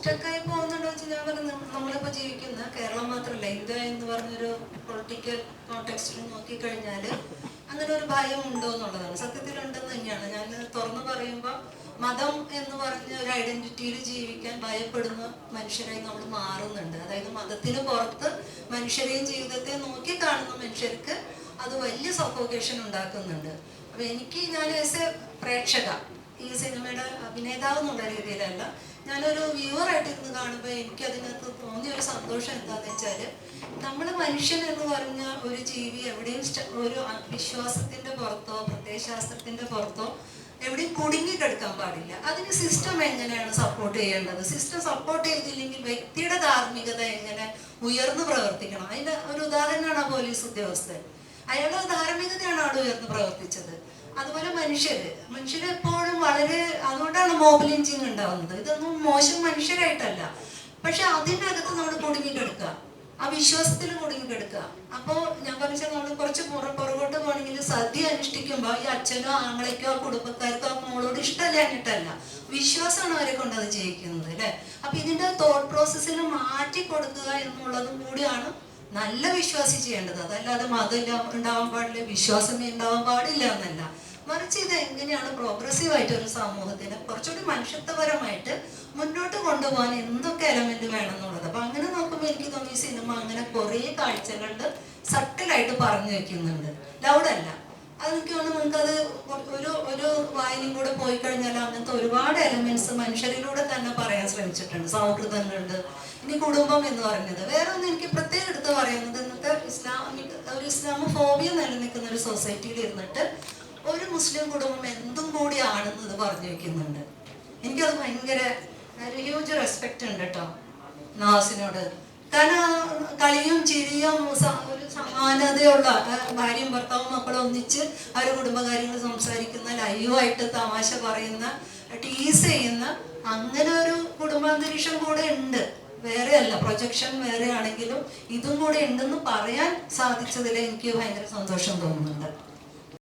സ്റ്റക്കായി പോകുന്നുണ്ടോ വെച്ച് ഞാൻ പറഞ്ഞു നമ്മളിപ്പോൾ ജീവിക്കുന്ന കേരളം മാത്രമല്ല ഇന്ത്യ എന്ന് പറഞ്ഞൊരു പൊളിറ്റിക്കൽ കോണ്ടെക്സ്റ്റിൽ നോക്കിക്കഴിഞ്ഞാൽ അങ്ങനെ ഒരു ഭയം ഉണ്ടോ എന്നുള്ളതാണ്. സത്യത്തിൽ ഉണ്ടെന്ന് തന്നെയാണ്. ഞാൻ തുറന്നു പറയുമ്പോൾ മതം എന്ന് പറഞ്ഞ ഒരു ഐഡന്റിറ്റിയിൽ ജീവിക്കാൻ ഭയപ്പെടുന്ന മനുഷ്യരായി നമ്മൾ മാറുന്നുണ്ട്. അതായത് മതത്തിന് പുറത്ത് മനുഷ്യരെയും ജീവിതത്തെ നോക്കി കാണുന്ന മനുഷ്യർക്ക് അത് വലിയ സഫോക്കേഷൻ ഉണ്ടാക്കുന്നുണ്ട്. അപ്പൊ എനിക്ക് ഞാൻ ആസ് എ പ്രേക്ഷക ഈ സിനിമയുടെ അഭിനേതാവ് എന്നുള്ള രീതിയിലല്ല. ഞാനൊരു വ്യൂവറായിട്ട് ഇരുന്ന് കാണുമ്പോൾ എനിക്ക് അതിനകത്ത് തോന്നിയ ഒരു സന്തോഷം എന്താന്ന് വെച്ചാൽ നമ്മൾ മനുഷ്യൻ എന്ന് പറഞ്ഞ ഒരു ജീവി എവിടെയും ഒരു വിശ്വാസത്തിന്റെ പുറത്തോ പ്രത്യയശാസ്ത്രത്തിന്റെ പുറത്തോ എവിടെയും കുടുങ്ങി കിടക്കാൻ പാടില്ല. അതിന് സിസ്റ്റം എങ്ങനെയാണ് സപ്പോർട്ട് ചെയ്യേണ്ടത്? സിസ്റ്റം സപ്പോർട്ട് ചെയ്തില്ലെങ്കിൽ വ്യക്തിയുടെ ധാർമ്മികത എങ്ങനെ ഉയർന്നു പ്രവർത്തിക്കണം? അതിന്റെ ഒരു ഉദാഹരണമാണ് പോലീസ് ഉദ്യോഗസ്ഥൻ. അയാളുടെ ധാർമ്മികതയാണ് അവിടെ ഉയർന്നു പ്രവർത്തിച്ചത്. അതുപോലെ മനുഷ്യര്. മനുഷ്യര് എപ്പോഴും വളരെ അതുകൊണ്ടാണ് മോബ് ലിഞ്ചിങ് ഉണ്ടാവുന്നത്. ഇതൊന്നും മോശം മനുഷ്യരായിട്ടല്ല. പക്ഷെ അതിനകത്ത് നമ്മൾ കുടുങ്ങിക്കെടുക്കുക. ആ വിശ്വാസത്തിൽ കുടുങ്ങിക്കെടുക്കുക. അപ്പോൾ ഞാൻ പറഞ്ഞ നമ്മൾ കുറച്ച് പുറ പുറകോട്ട് പോകണമെങ്കിൽ സദ്യ അനുഷ്ഠിക്കുമ്പോൾ ഈ അച്ഛനോ ആങ്ങളേക്കോ കുടുംബക്കാർക്കോ മോളോട് ഇഷ്ടമല്ലാഞ്ഞിട്ടല്ല. വിശ്വാസമാണ് അവരെ കൊണ്ട് അത് ചെയ്യിക്കുന്നത് അല്ലെ? അപ്പൊ ഇതിന്റെ തോട്ട് പ്രോസസ്സിൽ മാറ്റി കൊടുക്കുക എന്നുള്ളതും കൂടിയാണ് നല്ല വിശ്വാസി ചെയ്യേണ്ടത്. അതല്ലാതെ മതം ഉണ്ടാവാൻ പാടില്ല വിശ്വാസമേ ഉണ്ടാവാൻ പാടില്ല എന്നല്ല. മറിച്ച് ഇത് എങ്ങനെയാണ് പ്രോഗ്രസീവ് ആയിട്ട് ഒരു സമൂഹത്തിന് കുറച്ചുകൂടി മനുഷ്യത്വപരമായിട്ട് മുന്നോട്ട് കൊണ്ടുപോകാൻ എന്തൊക്കെ എലമെന്റ് വേണം എന്നുള്ളത് അപ്പൊ അങ്ങനെ നോക്കുമ്പോൾ എനിക്ക് തോന്നി സിനിമ അങ്ങനെ കുറേ കാഴ്ചകളിൽ സട്ടിലായിട്ട് പറഞ്ഞു വെക്കുന്നുണ്ട്. ലൗഡല്ല അതൊക്കെ ആണ് നമുക്കത് ഒരു ഒരു വായനയും കൂടെ പോയി കഴിഞ്ഞാൽ അങ്ങനത്തെ ഒരുപാട് എലമെന്റ്സ് മനുഷ്യരിലൂടെ തന്നെ പറയാൻ ശ്രമിച്ചിട്ടുണ്ട്. സൗഹൃദങ്ങളുണ്ട് ഇനി കുടുംബം എന്ന് പറഞ്ഞത് വേറെ ഒന്നും എനിക്ക് പറയുന്നത് ഇന്നത്തെ ഇസ്ലാമിക് ഒരു ഇസ്ലാമ ഫോബിയ നിലനിൽക്കുന്ന ഒരു സൊസൈറ്റിയിൽ ഇരുന്നിട്ട് ഒരു മുസ്ലിം കുടുംബം എന്തും കൂടിയാണെന്ന് ഇത് പറഞ്ഞു വെക്കുന്നുണ്ട്. എനിക്കത് ഭയങ്കര ഒരു ഹ്യൂജ് റെസ്പെക്റ്റ് ഉണ്ട് കേട്ടോ നവാസിനോട് കാരണം കളിയും ചിരിയും ഒരു സമാനതയുള്ള ഭാര്യയും ഭർത്താവും മക്കളും ഒന്നിച്ച് അവർ കുടുംബകാര്യങ്ങൾ സംസാരിക്കുന്ന ലൈവായിട്ട് തമാശ പറയുന്ന ടീസ് ചെയ്യുന്ന അങ്ങനെ ഒരു കുടുംബാന്തരീക്ഷം കൂടെ ഉണ്ട്. വേറെ അല്ല പ്രൊജക്ഷൻ വേറെ ആണെങ്കിലും ഇതും കൂടെ ഉണ്ടെന്ന് പറയാൻ സാധിച്ചതിൽ എനിക്ക് ഭയങ്കര സന്തോഷം തോന്നുന്നുണ്ട്.